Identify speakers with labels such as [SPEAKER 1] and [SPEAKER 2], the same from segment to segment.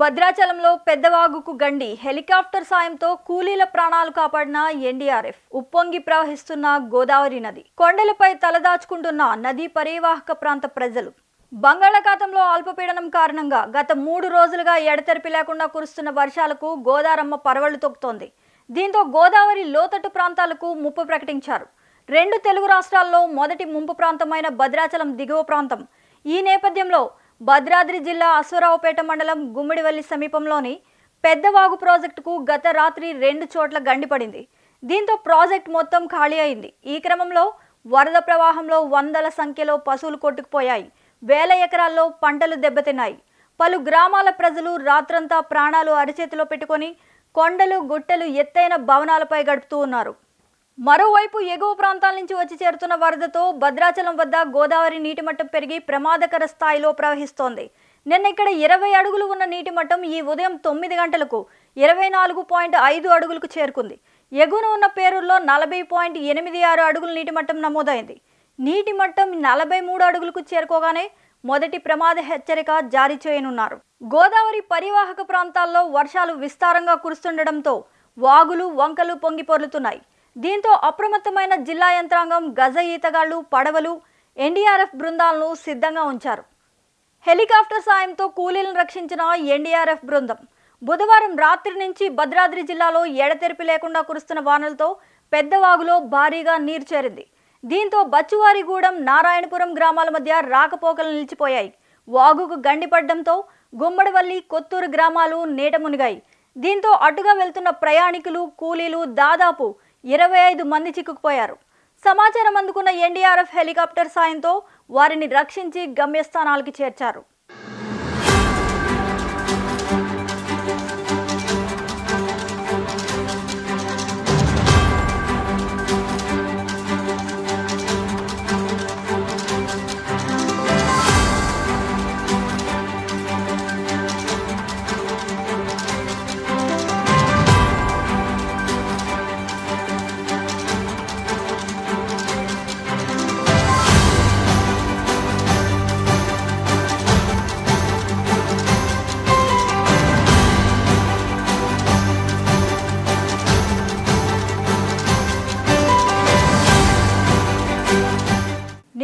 [SPEAKER 1] భద్రాచలంలో పెద్దవాగుకు గండి హెలికాప్టర్ సాయంతో కూలీల ప్రాణాలు కాపాడిన ఎన్డీఆర్ఎఫ్ ఉప్పొంగి ప్రవహిస్తున్న గోదావరి నది. కొండలపై తలదాచుకుంటున్న నదీ పరివాహక ప్రాంత ప్రజలు. బంగాళాఖాతంలో అల్పపీడనం కారణంగా గత మూడు రోజులుగా ఎడతెరిపి లేకుండా కురుస్తున్న వర్షాలకు గోదారమ్మ పరవళ్ళు తొక్కుతోంది. దీంతో గోదావరి లోతట్టు ప్రాంతాలకు ముప్పు ప్రకటించారు. రెండు తెలుగు రాష్ట్రాల్లో మొదటి ముంపు ప్రాంతమైన భద్రాచలం దిగువ ప్రాంతం. ఈ నేపథ్యంలో భద్రాద్రి జిల్లా అశ్వరావుపేట మండలం గుమ్మిడివల్లి సమీపంలోని పెద్దవాగు ప్రాజెక్టుకు గత రాత్రి రెండు చోట్ల గండిపడింది దీంతో ప్రాజెక్ట్ మొత్తం ఖాళీ అయింది. ఈ క్రమంలో వరద ప్రవాహంలో వందల సంఖ్యలో పశువులు కొట్టుకుపోయాయి. వేల ఎకరాల్లో పంటలు దెబ్బతిన్నాయి. పలు గ్రామాల ప్రజలు రాత్రంతా ప్రాణాలు అరిచేతిలో పెట్టుకొని కొండలు గుట్టలు ఎత్తైన భవనాలపై గడుపుతూ ఉన్నారు. మరోవైపు ఎగువ ప్రాంతాల నుంచి వచ్చి చేరుతున్న వరదతో భద్రాచలం వద్ద గోదావరి నీటి మట్టం పెరిగి ప్రమాదకర స్థాయిలో ప్రవహిస్తోంది. నిన్న ఇక్కడ ఇరవై అడుగులు ఉన్న నీటి మట్టం ఈ ఉదయం తొమ్మిది గంటలకు ఇరవై నాలుగు పాయింట్ ఐదు అడుగులకు చేరుకుంది. ఎగువన ఉన్న పేరుల్లో నలభై పాయింట్ ఎనిమిది ఆరు అడుగుల నీటి మట్టం నమోదైంది. నీటి మట్టం నలభై మూడు అడుగులకు చేరుకోగానే మొదటి ప్రమాద హెచ్చరిక జారీ చేయనున్నారు. గోదావరి పరివాహక ప్రాంతాల్లో వర్షాలు విస్తారంగా కురుస్తుండటంతో వాగులు వంకలు పొంగిపొర్లుతున్నాయి దీంతో అప్రమత్తమైన జిల్లా యంత్రాంగం గజ ఈతగాళ్ళు పడవలు ఎన్డీఆర్ఎఫ్ బృందాలను సిద్ధంగా ఉంచారు. హెలికాప్టర్ సాయంతో కూలీలను రక్షించిన ఎన్డీఆర్ఎఫ్ బృందం బుధవారం రాత్రి నుంచి భద్రాద్రి జిల్లాలో ఎడతెరిపి లేకుండా కురుస్తున్న వానలతో పెద్దవాగులో భారీగా నీరు చేరింది. దీంతో బచ్చువారిగూడెం నారాయణపురం గ్రామాల మధ్య రాకపోకలు నిలిచిపోయాయి. వాగుకు గండిపడ్డంతో గుమ్మడివల్లి కొత్తూరు గ్రామాలు నీట మునిగాయి. దీంతో అటుగా వెళ్తున్న ప్రయాణికులు కూలీలు దాదాపు ఇరవై ఐదు మంది చిక్కుకుపోయారు. సమాచారం అందుకున్న ఎన్డీఆర్ఎఫ్ హెలికాప్టర్ సాయంతో వారిని రక్షించి గమ్యస్థానాలకు చేర్చారు.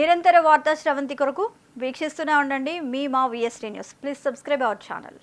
[SPEAKER 1] నిరంతర వార్తా శ్రవంతి కొరకు వీక్షిస్తూనే ఉండండి. మీ మా VST news please subscribe our channel